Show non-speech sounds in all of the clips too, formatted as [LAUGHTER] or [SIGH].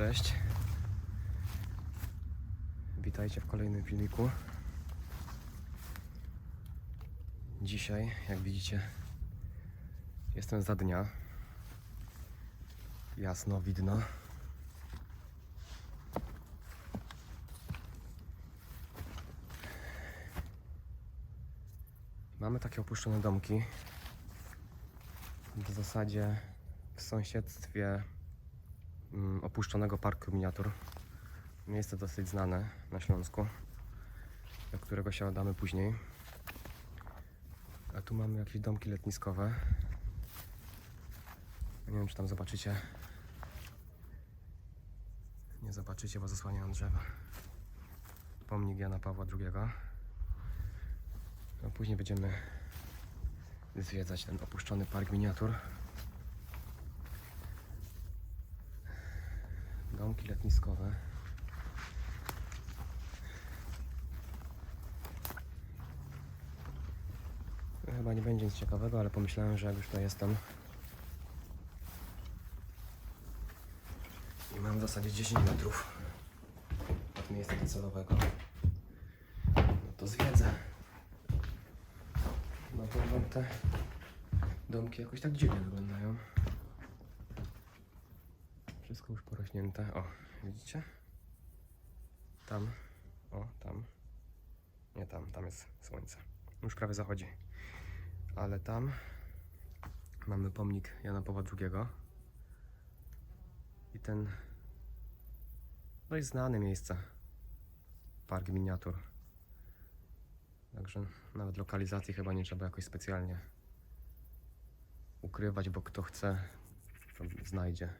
Cześć. Witajcie w kolejnym filmiku. Dzisiaj, jak widzicie, jestem za dnia. Jasno widno. Mamy takie opuszczone domki. W zasadzie w sąsiedztwie opuszczonego parku miniatur. Miejsce dosyć znane na Śląsku, do którego się oddamy później. A tu mamy jakieś domki letniskowe. Nie wiem, czy tam zobaczycie. Nie zobaczycie, bo zasłaniają drzewa. Pomnik Jana Pawła II. A później będziemy zwiedzać ten opuszczony park miniatur. Domki letniskowe. Chyba nie będzie nic ciekawego, ale pomyślałem, że jak już tutaj jestem i mam w zasadzie 10 metrów od miejsca docelowego, no to zwiedzę. No bo wam te domki jakoś tak dziwnie wyglądają. Wszystko już porośnięte. O, widzicie? Tam. O, tam. Nie tam, tam jest słońce. Już prawie zachodzi. Ale tam mamy pomnik Jana Pawła II. I ten dość znane miejsce. Park miniatur. Także nawet lokalizacji chyba nie trzeba jakoś specjalnie ukrywać, bo kto chce, to znajdzie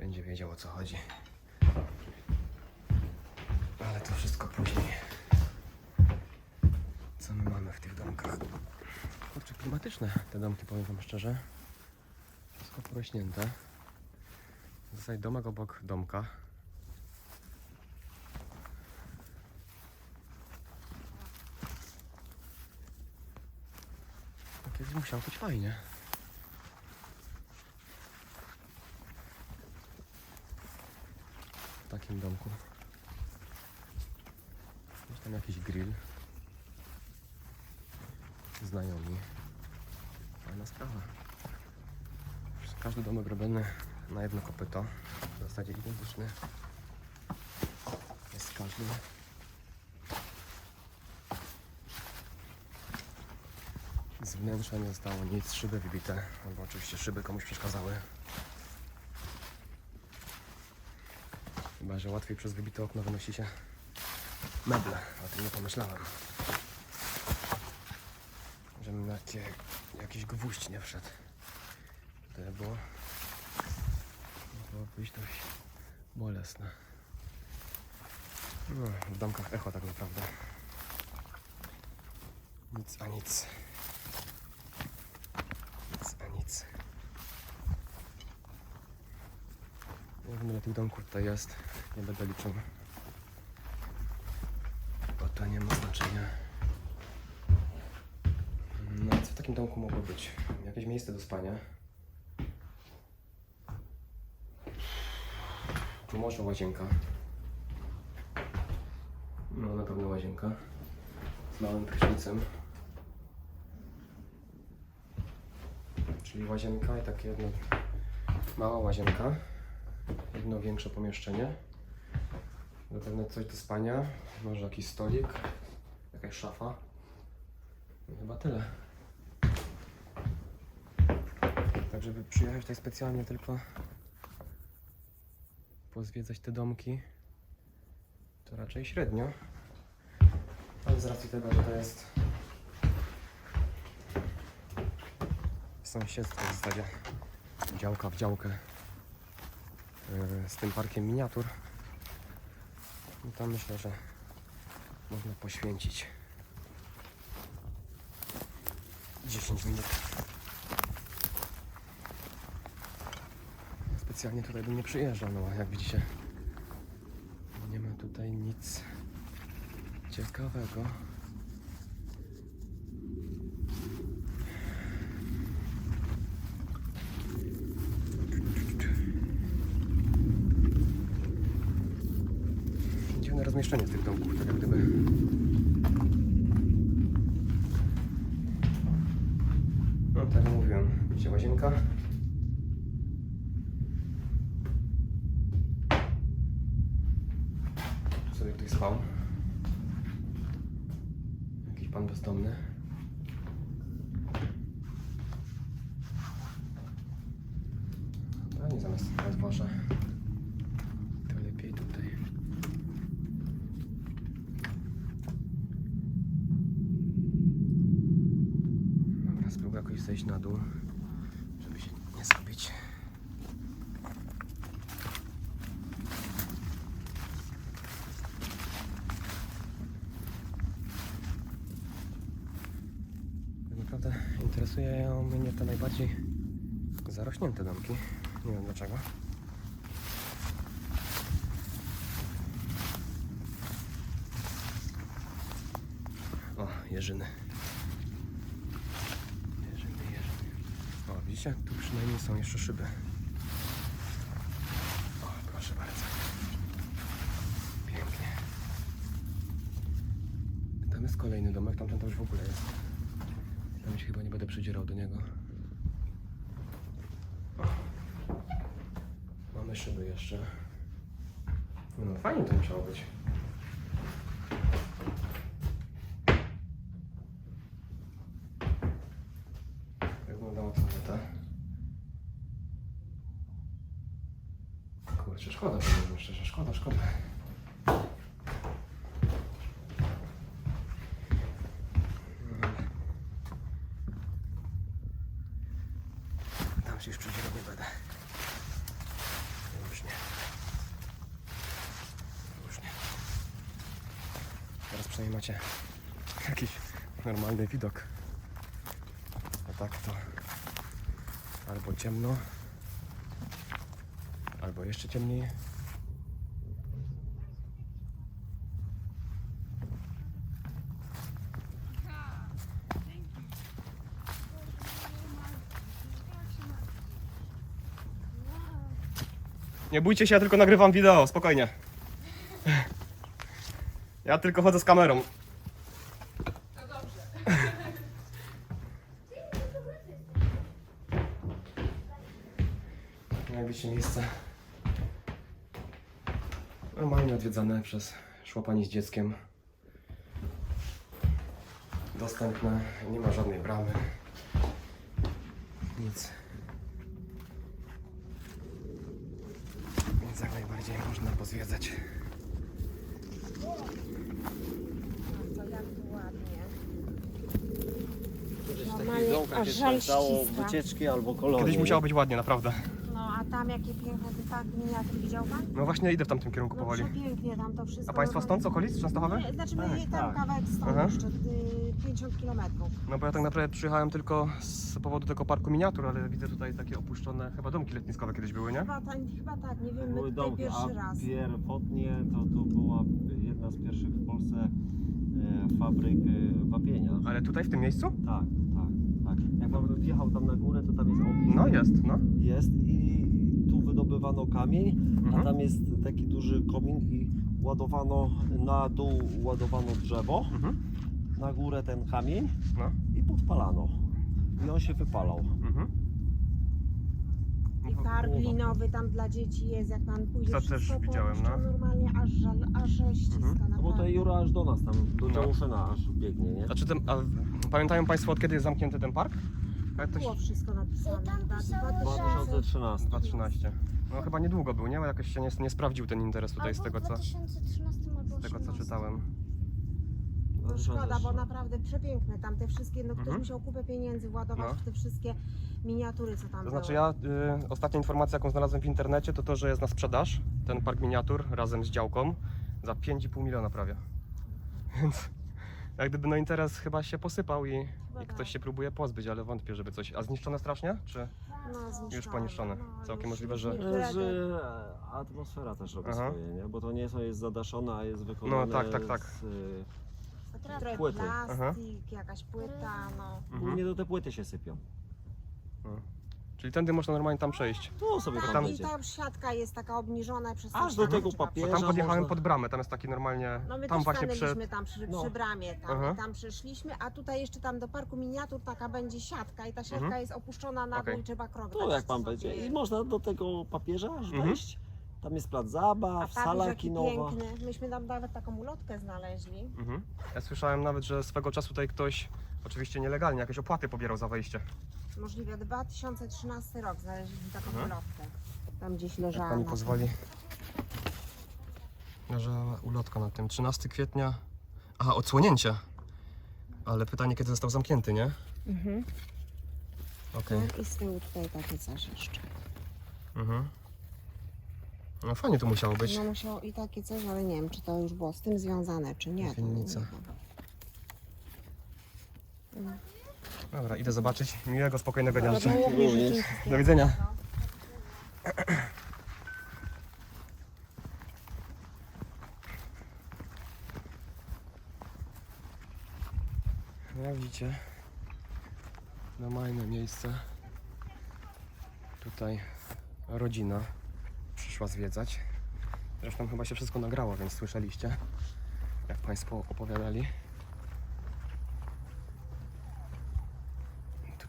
będzie wiedział o co chodzi. Ale to wszystko później. Co my mamy w tych domkach? Kurczę, klimatyczne te domki, powiem wam szczerze. Wszystko porośnięte. Zasadzie domek obok domka. Kiedyś musiało być fajnie. Takim domku. Jest tam jakiś grill. Znajomi. Fajna sprawa. Każdy domek robiony na jedno kopyto. W zasadzie identyczny. Jest każdy. Z wnętrza nie zostało nic, szyby wybite, albo oczywiście szyby komuś przeszkadzały. Chyba, że łatwiej przez wybite okno wynosi się meble. O tym nie pomyślałem. Żebym na jakie, jakiś gwóźdź nie wszedł. To by było, mogło być dość bolesne. No, w domkach echo tak naprawdę. Nic a nic. Nic a nic. Nie wiem ile tych domków tutaj jest. Nie będę liczył. Bo to nie ma znaczenia. No co w takim domku mogło być? Jakieś miejsce do spania. Tu może łazienka. No na pewno łazienka. Z małym prysznicem. Czyli łazienka i takie jedno mała łazienka jedno większe pomieszczenie. Zapewne coś do spania, może jakiś stolik, jakaś szafa. I chyba tyle. Tak, żeby przyjechać tutaj specjalnie tylko pozwiedzać te domki, to raczej średnio. Ale z racji tego, że to jest sąsiedztwo w zasadzie działka w działkę e, z tym parkiem miniatur. I tam myślę, że można poświęcić 10 minut. Specjalnie tutaj bym nie przyjeżdżał, no a jak widzicie nie ma tutaj nic ciekawego. Rozmieszczenie tych domków, tak jak gdyby. No tak jak mówiłem, widzicie łazienka. Sobie ktoś spał. Jakiś pan bezdomny. Pewnie zamiast na dworze. To lepiej tutaj. Dobra, spróbuję jakoś zejść na dół, żeby zgubić. Tak naprawdę interesują mnie te najbardziej zarośnięte domki. Nie wiem dlaczego. O. Jeżyny, jeżyny. O? Tu przynajmniej są jeszcze szyby. O, proszę bardzo. Pięknie. Tam jest kolejny domek, tamten to już w ogóle jest. Tam się chyba nie będę przydzierał do niego. Mamy szyby jeszcze. No fajnie to musiało być. Jak wyglądała toaleta? Kurczę, szkoda, szczerze, szkoda, szkoda. Tam się już przydzierał nie będę. Już nie. Już nie. Teraz przynajmniej macie jakiś normalny widok. A tak to albo ciemno, albo jeszcze ciemniej. Nie bójcie się, ja tylko nagrywam wideo, spokojnie. Ja tylko chodzę z kamerą. Najbliższe miejsce. Normalnie odwiedzane przez szłapanie z dzieckiem. Dostępne, nie ma żadnej bramy. Nic. Więc jak najbardziej można pozwiedzać. To jak tu ładnie. Kiedyś Normalnie takich domkach aż jest żal dało ściska. wycieczki albo kolonie. Kiedyś musiało być ładnie, naprawdę. Tam jakie piękne te parki miniatury widział pan? No właśnie idę w tamtym kierunku No powoli. przepięknie tam to wszystko. A Państwo stąd, z okolic Częstochowy? Nie, Znaczy my Tak, tam tak. kawałek stąd Aha. jeszcze y, 50 kilometrów. No bo ja tak naprawdę przyjechałem tylko z powodu tego parku miniatur, ale widzę tutaj takie opuszczone, chyba domki letniskowe kiedyś były, nie? Chyba, ta, chyba tak, nie wiem, my Były tutaj domki, pierwszy a raz. pierwotnie to, to była jedna z pierwszych w Polsce e, fabryk e, wapienia. Ale tutaj w tym miejscu? Tak, tak, tak. Jak pan wjechał tam na górę, to tam jest opis. No jest, no. Jest i tu wydobywano kamień, a tam jest taki duży komin i ładowano na dół ładowano drzewo, Mhm. na górę ten kamień No. i podpalano. I on się wypalał. Mhm. I park linowy tam dla dzieci jest, jak pan pójdzie To też wszystko widziałem, no. połączone normalnie, aż, żal, aż ściska Mhm. naprawdę. No bo to Jura aż do nas tam, do No. Działuszyna aż biegnie, nie? Znaczy ten, a pamiętają Państwo od kiedy jest zamknięty ten park? Jak to się... Było wszystko napisane. Tam dwa- pisało, dwa- że- 2013. 2013. No chyba niedługo był, nie? Bo jakoś się nie, nie sprawdził ten interes tutaj z Albo tego w co, 2013 albo z tego co 18. czytałem. No szkoda, bo naprawdę przepiękne tam te wszystkie, no ktoś Mhm. musiał kupę pieniędzy władować No. w te wszystkie miniatury, co tam To znaczy były. ja, y, ostatnia informacja jaką znalazłem w internecie to to, że jest na sprzedaż ten park miniatur razem z działką za 5,5 miliona prawie. [LAUGHS] Więc jak gdyby no interes chyba się posypał i, i tak. ktoś się próbuje pozbyć, ale wątpię, żeby coś... A zniszczone strasznie? Czy? No, zniszczone, Już poniszczone. no, Całkiem już możliwe, że- Że atmosfera też robi Aha. swoje, nie? Bo to nie jest zadaszone, a jest wykonane No, tak, tak, tak. z... y, Trochę Płyty. plastik, jakaś płyta, no. Mhm. Głównie do te płyty się sypią. Czyli tędy można normalnie tam przejść. Tu sobie Tam, tam I będzie. ta siatka jest taka obniżona przez Aż do tego. Bo tam podjechałem można- pod bramę, tam jest taki normalnie, No my tam też właśnie stanęliśmy przed... tam przy, No. przy bramie, tam, Aha. tam przyszliśmy, a tutaj jeszcze tam do parku miniatur taka będzie siatka i ta siatka Mhm. jest opuszczona na Okej. dół i trzeba krok Tu dać, jak co pan sobie będzie. I można do tego papieża aż Mhm. wejść. Tam jest plac A zabaw, tam sala jaki kinowa. piękny. Myśmy tam nawet taką ulotkę znaleźli. Mhm. Ja słyszałem nawet, że swego czasu tutaj ktoś, oczywiście nielegalnie, jakieś opłaty pobierał za wejście. Możliwe 2013 rok znaleźliśmy taką Mhm. ulotkę. Tam gdzieś Jak leżała. pani na pozwoli. Leżała ulotka na tym. 13 kwietnia. Aha, odsłonięcie. Ale pytanie, kiedy został zamknięty, nie? Mhm. Okej. Tak, I z tyłu tutaj takie coś jeszcze. Mhm. No fajnie tu musiało być. No musiało i takie coś, ale nie wiem, czy to już było z tym związane, czy nie. to nie Winnica. wiem. Dobra, idę zobaczyć. Miłego, spokojnego dnia. Życzę. wszystkiego. Do widzenia. No jak widzicie, normalne miejsce. Tutaj rodzina przyszła zwiedzać. Zresztą chyba się wszystko nagrało, więc słyszeliście, jak Państwo opowiadali.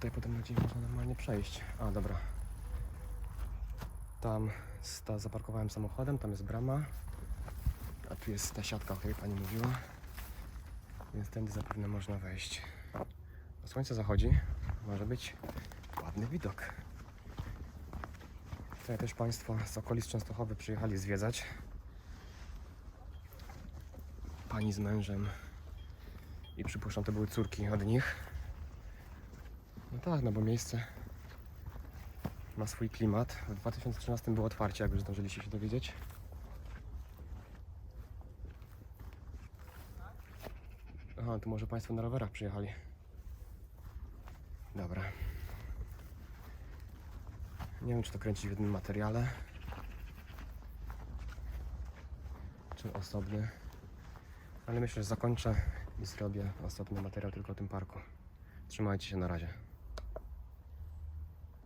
Tutaj potem gdzieś można normalnie przejść. A, dobra. Tam sta, zaparkowałem samochodem, tam jest brama. A tu jest ta siatka, o której pani mówiła. Więc tędy zapewne można wejść. Słońce zachodzi. Może być ładny widok. Tutaj też Państwo z okolic Częstochowy przyjechali zwiedzać. Pani z mężem i przypuszczam to były córki od nich. No tak, no bo miejsce ma swój klimat. W 2013 było otwarcie, jak już zdążyliście się dowiedzieć. Aha, tu może Państwo na rowerach przyjechali. Dobra. Nie wiem, czy to kręcić w jednym materiale, czy osobny. Ale myślę, że zakończę i zrobię osobny materiał tylko o tym parku. Trzymajcie się na razie.